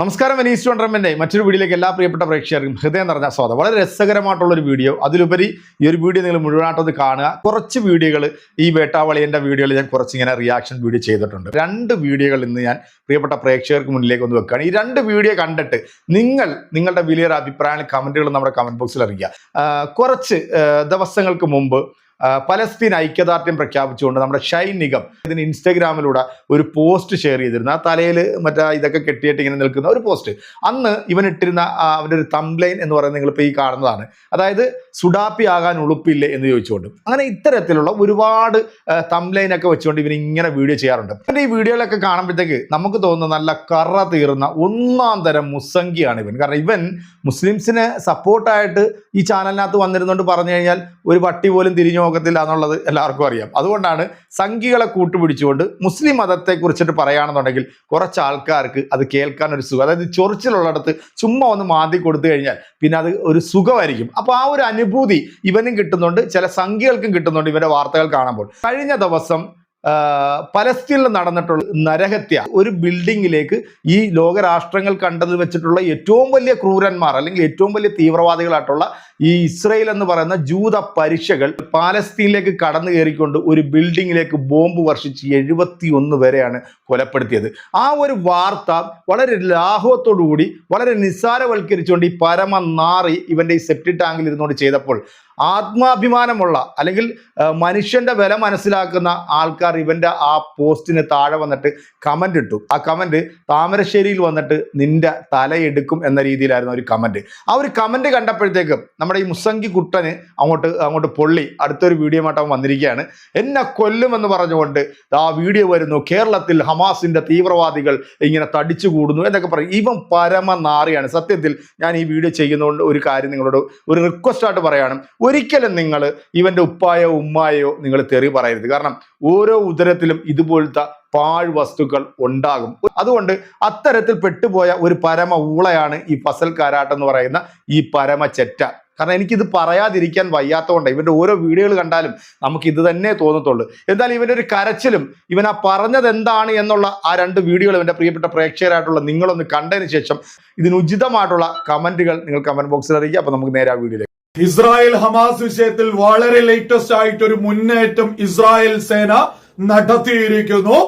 നമസ്കാരം വെനീസ് ചോണ്ടറമ്മന്റെ മറ്റൊരു വീഡിയോയിലേക്ക് എല്ലാ പ്രിയപ്പെട്ട പ്രേക്ഷകർക്കും ഹൃദയം നിറഞ്ഞ സ്വാഗതം. വളരെ രസകരമായിട്ടുള്ളൊരു വീഡിയോ. അതിലുപരി ഈ ഒരു വീഡിയോ നിങ്ങൾ മുഴുവനായിട്ടൊന്ന് കാണുക. കുറച്ച് വീഡിയോകൾ ഈ വേട്ടാവളിയന്റെ വീഡിയോയിൽ ഞാൻ കുറച്ച് ഇങ്ങനെ റിയാക്ഷൻ വീഡിയോ ചെയ്തിട്ടുണ്ട്. രണ്ട് വീഡിയോകൾ ഇന്ന് ഞാൻ പ്രിയപ്പെട്ട പ്രേക്ഷകർക്ക് മുന്നിലേക്ക് ഒന്ന് വെക്കുകയാണ്. ഈ രണ്ട് വീഡിയോ കണ്ടിട്ട് നിങ്ങൾ നിങ്ങളുടെ വലിയൊരു അഭിപ്രായങ്ങൾ കമന്റുകൾ നമ്മുടെ കമന്റ് ബോക്സിൽ അറിയിക്കുക. കുറച്ച് ദിവസങ്ങൾക്ക് മുമ്പ് പലസ്തീൻ ഐക്യദാർഢ്യം പ്രഖ്യാപിച്ചുകൊണ്ട് നമ്മുടെ ഷൈൻ നിഗം ഇതിന് ഇൻസ്റ്റഗ്രാമിലൂടെ ഒരു പോസ്റ്റ് ഷെയർ ചെയ്തിരുന്നു. ആ തലയിൽ മറ്റേ ഇതൊക്കെ കെട്ടിയിട്ട് ഇങ്ങനെ നിൽക്കുന്ന ഒരു പോസ്റ്റ്. അന്ന് ഇവൻ ഇട്ടിരുന്ന അവന്റെ ഒരു തംലൈൻ എന്ന് പറയുന്നത് നിങ്ങളിപ്പോൾ ഈ കാണുന്നതാണ്. അതായത് സുഡാപ്പി ആകാൻ ഉളുപ്പില്ലേ എന്ന് ചോദിച്ചുകൊണ്ട്. അങ്ങനെ ഇത്തരത്തിലുള്ള ഒരുപാട് തംപ്ലൈൻ ഒക്കെ വെച്ചുകൊണ്ട് ഇവൻ ഇങ്ങനെ വീഡിയോ ചെയ്യാറുണ്ട്. എന്റെ ഈ വീഡിയോയിലൊക്കെ കാണുമ്പോഴത്തേക്ക് നമുക്ക് തോന്നുന്ന നല്ല കറ തീർന്ന ഒന്നാം തരം മുസ്സംഗിയാണ് ഇവൻ. കാരണം ഇവൻ മുസ്ലിംസിനെ സപ്പോർട്ടായിട്ട് ഈ ചാനലിനകത്ത് വന്നിരുന്നുകൊണ്ട് പറഞ്ഞു കഴിഞ്ഞാൽ ഒരു പട്ടി പോലും തിരിഞ്ഞു നോക്കത്തില്ല എന്നുള്ളത് എല്ലാവർക്കും അറിയാം. അതുകൊണ്ടാണ് സംഘികളെ കൂട്ടുപിടിച്ചുകൊണ്ട് മുസ്ലിം മതത്തെ കുറിച്ചിട്ട് പറയുകയാണെന്നുണ്ടെങ്കിൽ കുറച്ച് ആൾക്കാർക്ക് അത് കേൾക്കാൻ ഒരു സുഖം. അതായത് ചൊറിച്ചിലുള്ളിടത്ത് ചുമ്മാ ഒന്ന് മാന്തി കൊടുത്തു കഴിഞ്ഞാൽ പിന്നെ അത് ഒരു സുഖമായിരിക്കും. അപ്പോൾ ആ ഒരു അനുഭൂതി ഇവനും കിട്ടുന്നുണ്ട് ചില സംഖ്യകൾക്കും കിട്ടുന്നുണ്ട് ഇവരുടെ വാർത്തകൾ കാണുമ്പോൾ. കഴിഞ്ഞ ദിവസം പലസ്തീനിൽ നടന്നിട്ടുള്ള നരഹത്യ ഒരു ബിൽഡിങ്ങിലേക്ക് ഈ ലോകരാഷ്ട്രങ്ങൾ കണ്ടത് വെച്ചിട്ടുള്ള ഏറ്റവും വലിയ ക്രൂരന്മാർ അല്ലെങ്കിൽ ഏറ്റവും വലിയ തീവ്രവാദികളായിട്ടുള്ള ഈ ഇസ്രയേൽ എന്ന് പറയുന്ന ജൂത പരീക്ഷകൾ പാലസ്തീനിലേക്ക് കടന്നു കയറിക്കൊണ്ട് ഒരു ബിൽഡിങ്ങിലേക്ക് ബോംബ് വർഷിച്ച് എഴുപത്തി ഒന്ന് വരെയാണ് കൊലപ്പെടുത്തിയത്. ആ ഒരു വാർത്ത വളരെ ലാഹവത്തോടുകൂടി വളരെ നിസ്സാരവൽക്കരിച്ചുകൊണ്ട് ഈ പരമ നാറി ഇവന്റെ ഈ സെപ്റ്റി ടാങ്കിൽ ഇരുന്നുകൊണ്ട് ചെയ്തപ്പോൾ ആത്മാഭിമാനമുള്ള അല്ലെങ്കിൽ മനുഷ്യന്റെ വില മനസ്സിലാക്കുന്ന ആൾക്കാർ ഇവന്റെ ആ പോസ്റ്റിന് താഴെ വന്നിട്ട് കമന്റ് ഇട്ടു. ആ കമന്റ് താമരശ്ശേരിയിൽ വന്നിട്ട് നിന്റെ തലയെടുക്കും എന്ന രീതിയിലായിരുന്നു ഒരു കമന്റ് ആ ഒരു കമന്റ് കണ്ടപ്പോഴത്തേക്കും നമ്മുടെ ഈ മുസങ്കി കുട്ടന് അങ്ങോട്ട് അങ്ങോട്ട് പൊള്ളി. അടുത്തൊരു വീഡിയോ ആയിട്ട് അവൻ വന്നിരിക്കുകയാണ്. എന്നെ കൊല്ലുമെന്ന് പറഞ്ഞുകൊണ്ട് ആ വീഡിയോ വരുന്നു. കേരളത്തിൽ ഹമാസിന്റെ തീവ്രവാദികൾ ഇങ്ങനെ തടിച്ചു കൂടുന്നു എന്നൊക്കെ പറയും. ഇവൻ പരമ നാറിയാണ് സത്യത്തിൽ ഞാൻ ഈ വീഡിയോ ചെയ്യുന്നതുകൊണ്ട് ഒരു കാര്യം നിങ്ങളോട് ഒരു റിക്വസ്റ്റായിട്ട് പറയാണ്. ഒരിക്കലും നിങ്ങൾ ഇവന്റെ ഉപ്പായോ ഉമ്മായോ നിങ്ങൾ തെറി പറയരുത്. കാരണം ഓരോ ഉദരത്തിലും ഇതുപോലത്തെ പാഴ് വസ്തുക്കൾ ഉണ്ടാകും. അതുകൊണ്ട് അത്തരത്തിൽ പെട്ടുപോയ ഒരു പരമ ഊളയാണ് ഈ ഫസൽ കാരാട്ട് എന്ന് പറയുന്ന ഈ പരമ ചെറ്റ. കാരണം എനിക്കിത് പറയാതിരിക്കാൻ വയ്യാത്തതുകൊണ്ട് ഇവന്റെ ഓരോ വീഡിയോകൾ കണ്ടാലും നമുക്ക് ഇത് തന്നെ തോന്നത്തുള്ളൂ. എന്തായാലും ഇവന്റെ ഒരു കരച്ചിലും ഇവൻ ആ പറഞ്ഞത് എന്താണ് എന്നുള്ള ആ രണ്ട് വീഡിയോകൾ ഇവന്റെ പ്രിയപ്പെട്ട പ്രേക്ഷകരായിട്ടുള്ള നിങ്ങളൊന്ന് കണ്ടതിന് ശേഷം ഇതിന് ഉചിതമായിട്ടുള്ള കമന്റുകൾ നിങ്ങൾ കമന്റ് ബോക്സിൽ അറിയിക്കുക. അപ്പോൾ നമുക്ക് നേരെ ആ വീഡിയോയിലേക്ക് ഇസ്രായേൽ ഹമാസ് വിഷയത്തിൽ വളരെ ലേറ്റസ്റ്റ് ആയിട്ട് ഒരു മുന്നേറ്റം ഇസ്രായേൽ സേന നടത്തിയിരിക്കുന്നു.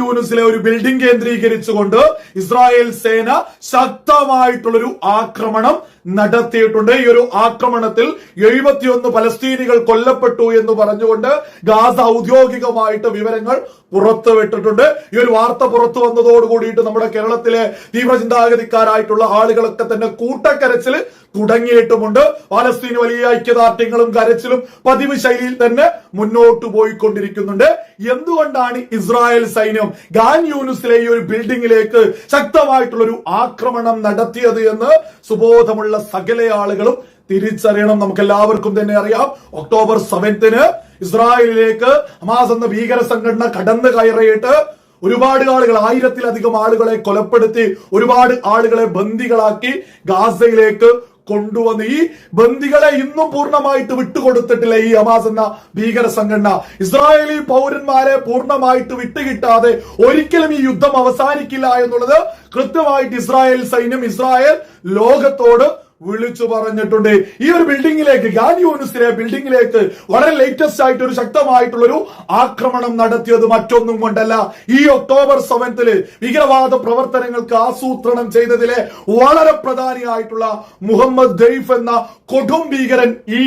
യൂണിസിലെ ഒരു ബിൽഡിംഗ് കേന്ദ്രീകരിച്ചുകൊണ്ട് ഇസ്രായേൽ സേന ശക്തമായിട്ടുള്ളൊരു ആക്രമണം നടത്തിയിട്ടുണ്ട്. ഈ ഒരു ആക്രമണത്തിൽ എഴുപത്തിയൊന്ന് പലസ്തീനികൾ കൊല്ലപ്പെട്ടു എന്ന് പറഞ്ഞുകൊണ്ട് ഗാസ ഔദ്യോഗികമായിട്ട് വിവരങ്ങൾ പുറത്തുവിട്ടിട്ടുണ്ട്. ഈ ഒരു വാർത്ത പുറത്തു വന്നതോടുകൂടിയിട്ട് നമ്മുടെ കേരളത്തിലെ തീവ്രചിന്താഗതിക്കാരായിട്ടുള്ള ആളുകളൊക്കെ തന്നെ കൂട്ടക്കരച്ചിൽ തുടങ്ങിയിട്ടുമുണ്ട്. പാലസ്തീന് വലിയ ഐക്യദാർഢ്യങ്ങളും കരച്ചിലും പതിവ് ശൈലിയിൽ തന്നെ മുന്നോട്ട് പോയിക്കൊണ്ടിരിക്കുന്നുണ്ട്. എന്തുകൊണ്ടാണ് ഇസ്രായേൽ സൈന്യം ഗാൻ യൂനുസിലെ ഈ ഒരു ബിൽഡിംഗിലേക്ക് ശക്തമായിട്ടുള്ള ഒരു ആക്രമണം നടത്തിയത് എന്ന് സുബോധമുള്ള സകല ആളുകളും തിരിച്ചറിയണം. നമുക്ക് എല്ലാവർക്കും തന്നെ അറിയാം. ഒക്ടോബർ സെവൻത്തിന് ഇസ്രായേലിലേക്ക് ഹമാസ് എന്ന ഭീകര സംഘടന കടന്നു കയറിയിട്ട് ഒരുപാട് ആളുകൾ ആയിരത്തിലധികം ആളുകളെ കൊലപ്പെടുത്തി ഒരുപാട് ആളുകളെ ബന്ദികളാക്കി ഗാസയിലേക്ക് കൊണ്ടുവന്ന് ഈ ബന്ദികളെ ഇന്നും പൂർണമായിട്ട് വിട്ടുകൊടുത്തിട്ടില്ല ഈ ഹമാസ് എന്ന ഭീകര സംഘടന. ഇസ്രായേലി പൗരന്മാരെ പൂർണമായിട്ട് വിട്ടുകിട്ടാതെ ഒരിക്കലും ഈ യുദ്ധം അവസാനിക്കില്ല എന്നുള്ളത് കൃത്യമായിട്ട് ഇസ്രായേൽ സൈന്യം ഇസ്രായേൽ ലോകത്തോട് വിളിച്ചു പറഞ്ഞിട്ടുണ്ട്. ഈ ഒരു ബിൽഡിംഗിലേക്ക് ഗാന്ധി യൂണിസിലെ ബിൽഡിംഗിലേക്ക് വളരെ ലേറ്റസ്റ്റ് ആയിട്ട് ഒരു ശക്തമായിട്ടുള്ള ഒരു ആക്രമണം നടത്തിയത് മറ്റൊന്നും കൊണ്ടല്ല. ഈ ഒക്ടോബർ സെവൻത്തിൽ ഭീകരവാദ പ്രവർത്തനങ്ങൾക്ക് ആസൂത്രണം ചെയ്തതിലെ വളരെ പ്രധാനിയായിട്ടുള്ള മുഹമ്മദ് ദൈഫ് എന്ന കൊടും ഭീകരൻ ഈ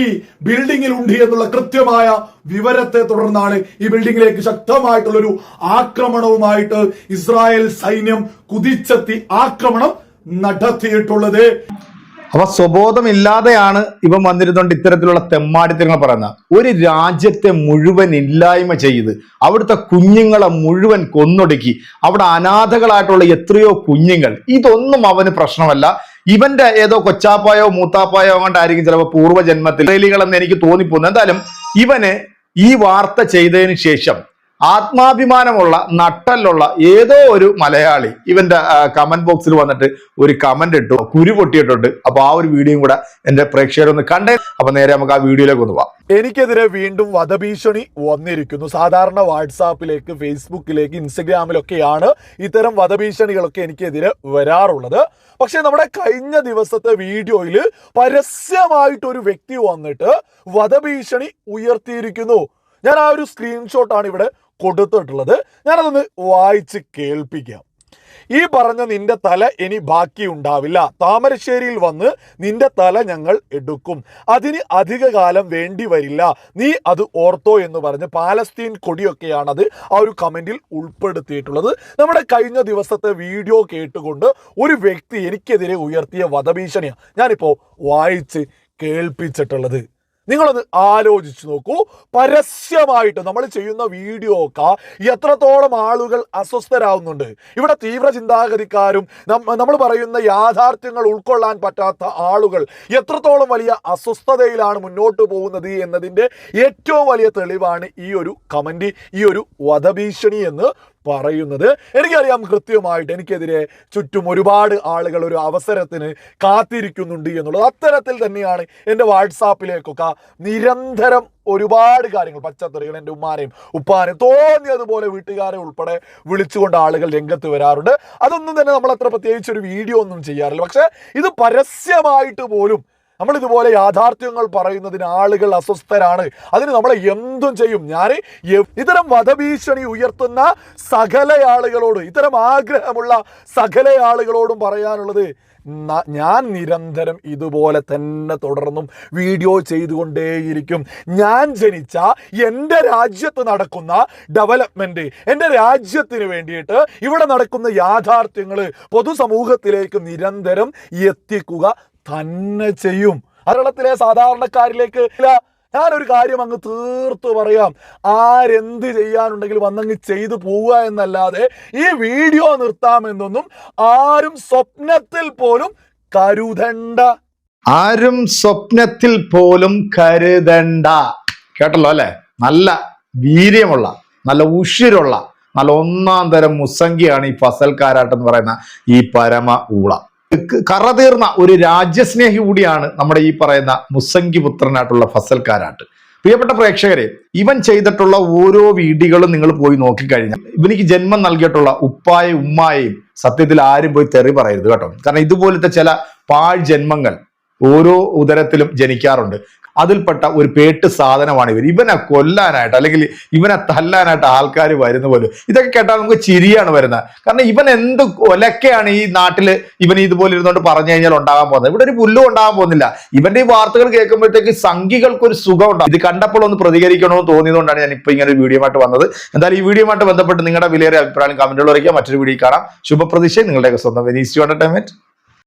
ബിൽഡിംഗിൽ ഉണ്ട് എന്നുള്ള കൃത്യമായ വിവരത്തെ തുടർന്നാണ് ഈ ബിൽഡിംഗിലേക്ക് ശക്തമായിട്ടുള്ള ഒരു ആക്രമണവുമായിട്ട് ഇസ്രായേൽ സൈന്യം കുതിച്ചെത്തി ആക്രമണം നടത്തിയിട്ടുള്ളത്. അപ്പൊ സ്വബോധമില്ലാതെയാണ് ഇവൻ വന്നിരുന്നുകൊണ്ട് ഇത്തരത്തിലുള്ള തെമ്മാടിത്തരങ്ങൾ പറയുന്നത്. ഒരു രാജ്യത്തെ മുഴുവൻ ഇല്ലായ്മ ചെയ്ത് അവിടുത്തെ കുഞ്ഞുങ്ങളെ മുഴുവൻ കൊന്നൊടുക്കി അവിടെ അനാഥകളായിട്ടുള്ള എത്രയോ കുഞ്ഞുങ്ങൾ. ഇതൊന്നും അവന് പ്രശ്നമല്ല. ഇവന്റെ ഏതോ കൊച്ചാപ്പായോ മൂത്താപ്പായോ കൊണ്ടായിരിക്കും ചിലപ്പോൾ പൂർവജന്മത്തിൽ. എന്ന് എനിക്ക് തോന്നിപ്പോന്നു എന്തായാലും ഇവന് ഈ വാർത്ത ചെയ്തതിന് ശേഷം ആത്മാഭിമാനമുള്ള നട്ടലുള്ള ഏതോ ഒരു മലയാളി ഇവന്റെ കമന്റ് ബോക്സിൽ വന്നിട്ട് ഒരു കമന്റ് ഇട്ടു കുരു പൊട്ടിയിട്ടുണ്ട്. അപ്പൊ ആ ഒരു വീഡിയോയും കൂടെ എന്റെ പ്രേക്ഷകരൊന്ന് കണ്ടേ. അപ്പൊ നേരെ നമുക്ക് ആ വീഡിയോയിലേക്ക് ഒന്ന് പോവാം. എനിക്കെതിരെ വീണ്ടും വധഭീഷണി വന്നിരിക്കുന്നു. സാധാരണ വാട്സാപ്പിലേക്ക് ഫേസ്ബുക്കിലേക്ക് ഇൻസ്റ്റഗ്രാമിലൊക്കെയാണ് ഇത്തരം വധഭീഷണികളൊക്കെ എനിക്കെതിരെ വരാറുള്ളത്. പക്ഷെ നമ്മുടെ കഴിഞ്ഞ ദിവസത്തെ വീഡിയോയിൽ പരസ്യമായിട്ട് ഒരു വ്യക്തി വന്നിട്ട് വധഭീഷണി ഉയർത്തിയിരിക്കുന്നു. ഞാൻ ആ ഒരു സ്ക്രീൻഷോട്ടാണ് ഇവിടെ കൊടുത്തിട്ടുള്ളത്. ഞാനതൊന്ന് വായിച്ച് കേൾപ്പിക്കാം. ഈ പറഞ്ഞ നിന്റെ തല ഇനി ബാക്കി ഉണ്ടാവില്ല. താമരശ്ശേരിയിൽ വന്ന് നിന്റെ തല ഞങ്ങൾ എടുക്കും. അതിന് അധിക കാലം വേണ്ടി വരില്ല. നീ അത് ഓർത്തോ എന്ന് പറഞ്ഞ് പാലസ്തീൻ കൊടിയൊക്കെയാണ് അത് ആ ഒരു കമന്റിൽ ഉൾപ്പെടുത്തിയിട്ടുള്ളത്. നമ്മുടെ കഴിഞ്ഞ ദിവസത്തെ വീഡിയോ കേട്ടുകൊണ്ട് ഒരു വ്യക്തി എനിക്കെതിരെ ഉയർത്തിയ വധഭീഷണിയാണ് ഞാനിപ്പോൾ വായിച്ച് കേൾപ്പിച്ചിട്ടുള്ളത്. നിങ്ങളൊന്ന് ആലോചിച്ച് നോക്കൂ. പരസ്യമായിട്ട് നമ്മൾ ചെയ്യുന്ന വീഡിയോ ഒക്കെ എത്രത്തോളം ആളുകൾ അസ്വസ്ഥരാകുന്നുണ്ട് ഇവിടെ തീവ്ര ചിന്താഗതിക്കാരും നമ്മൾ പറയുന്ന യാഥാർത്ഥ്യങ്ങൾ ഉൾക്കൊള്ളാൻ പറ്റാത്ത ആളുകൾ എത്രത്തോളം വലിയ അസ്വസ്ഥതയിലാണ് മുന്നോട്ട് പോകുന്നത് എന്നതിന്റെ ഏറ്റവും വലിയ തെളിവാണ് ഈ ഒരു കമന്റ് ഈ ഒരു വധഭീഷണി എന്ന് പറയുന്നത്. എനിക്കറിയാം കൃത്യമായിട്ട് എനിക്കെതിരെ ചുറ്റും ഒരുപാട് ആളുകൾ ഒരു അവസരത്തിന് കാത്തിരിക്കുന്നുണ്ട് എന്നുള്ളത്. അത്തരത്തിൽ തന്നെയാണ് എന്റെ വാട്സാപ്പിലേക്കൊക്കെ നിരന്തരം ഒരുപാട് കാര്യങ്ങൾ പച്ചത്തറികൾ എന്റെ ഉമ്മാനെയും ഉപ്പാനെയും തോന്നിയതുപോലെ വീട്ടുകാരെ ഉൾപ്പെടെ വിളിച്ചുകൊണ്ട് ആളുകൾ രംഗത്ത് വരാറുണ്ട്. അതൊന്നും തന്നെ നമ്മൾ അത്ര പ്രത്യേകിച്ച് ഒരു വീഡിയോ ഒന്നും ചെയ്യാറില്ല. പക്ഷേ ഇത് പരസ്യമായിട്ട് പോലും നമ്മൾ ഇതുപോലെ യാഥാർത്ഥ്യങ്ങൾ പറയുന്നതിന് ആളുകൾ അസ്വസ്ഥരാണ്. അതിന് നമ്മൾ എന്തും ചെയ്യും. ഞാൻ ഇത്തരം വധഭീഷണി ഉയർത്തുന്ന സകല ആളുകളോട് ഇത്തരം ആഗ്രഹമുള്ള സകല ആളുകളോടും പറയാനുള്ളത് ഞാൻ നിരന്തരം ഇതുപോലെ തന്നെ തുടർന്നും വീഡിയോ ചെയ്തുകൊണ്ടേയിരിക്കും. ഞാൻ ജനിച്ച എന്റെ രാജ്യത്ത് നടക്കുന്ന ഡെവലപ്മെന്റ് എന്റെ രാജ്യത്തിന് വേണ്ടിയിട്ട് ഇവിടെ നടക്കുന്ന യാഥാർത്ഥ്യങ്ങൾ പൊതുസമൂഹത്തിലേക്ക് നിരന്തരം എത്തിക്കുക തന്നെ ചെയ്യും. കേരളത്തിലെ സാധാരണക്കാരിലേക്ക് ഞാനൊരു കാര്യം അങ്ങ് തീർത്തു പറയാം. ആരെന്ത് ചെയ്യാനുണ്ടെങ്കിലും വന്നങ്ങ് ചെയ്തു പോവുക എന്നല്ലാതെ ഈ വീഡിയോ നിർത്താമെന്നൊന്നും ആരും സ്വപ്നത്തിൽ പോലും കരുതണ്ട. ആരും സ്വപ്നത്തിൽ പോലും കരുതണ്ട. കേട്ടല്ലോ അല്ലെ? നല്ല വീര്യമുള്ള നല്ല ഉഷിരുള്ള നല്ല ഒന്നാം തരം മുസംഗിയാണ് ഈ ഫസൽ എന്ന് പറയുന്ന ഈ പരമ ഊള. കറതീർന്ന ഒരു രാജ്യസ്നേഹി കൂടിയാണ് നമ്മുടെ ഈ പറയുന്ന മുസംഗി പുത്രനായിട്ടുള്ള ഫസൽ കാരാട്ട് പ്രിയപ്പെട്ട പ്രേക്ഷകരെ ഇവൻ ചെയ്തിട്ടുള്ള ഓരോ വീഡിയോകളും നിങ്ങൾ പോയി നോക്കിക്കഴിഞ്ഞാൽ ഇവനിക്ക് ജന്മം നൽകിയിട്ടുള്ള ഉപ്പായും ഉമ്മായെയും സത്യത്തിൽ ആരും പോയി തെറി പറയരുത് കേട്ടോ. കാരണം ഇതുപോലത്തെ ചില പാഴ് ജന്മങ്ങൾ ഓരോ ഉദരത്തിലും ജനിക്കാറുണ്ട്. അതിൽപ്പെട്ട ഒരു പേട്ട് സാധനമാണ് ഇവർ ഇവനെ കൊല്ലാനായിട്ട് അല്ലെങ്കിൽ ഇവനെ തല്ലാനായിട്ട് ആൾക്കാർ വരുന്ന പോലും. ഇതൊക്കെ കേട്ടാൽ നമുക്ക് ചിരിയാണ് വരുന്നത്. കാരണം ഇവൻ എന്ത് ഒലക്കെയാണ് ഈ നാട്ടിൽ ഇവൻ ഇതുപോലെ ഇരുന്നുകൊണ്ട് പറഞ്ഞു കഴിഞ്ഞാൽ ഉണ്ടാകാൻ പോകുന്നത്. ഇവിടെ ഒരു പുല്ലും ഉണ്ടാകാൻ പോകുന്നില്ല. ഇവന്റെ ഈ വാർത്തകൾ കേൾക്കുമ്പോഴത്തേക്ക് സംഘികൾക്ക് ഒരു സുഖം ഉണ്ടാകും ഇത് കണ്ടപ്പോൾ ഒന്ന് പ്രതികരിക്കണമെന്ന് തോന്നിയതുകൊണ്ടാണ് ഞാൻ ഇപ്പൊ ഇങ്ങനെ ഒരു വീഡിയോ ആയിട്ട് വന്നത്. എന്തായാലും ഈ വീഡിയോ ആയിട്ട് ബന്ധപ്പെട്ട് നിങ്ങളുടെ വിലയേറിയ അഭിപ്രായം കമന്റുകൾ അറിയിക്കുക മറ്റൊരു വീഡിയോ കാണാം. ശുഭപ്രതീക്ഷ. നിങ്ങളുടെയൊക്കെ സ്വന്തം വെനീസ് എന്റർടൈൻമെന്റ്.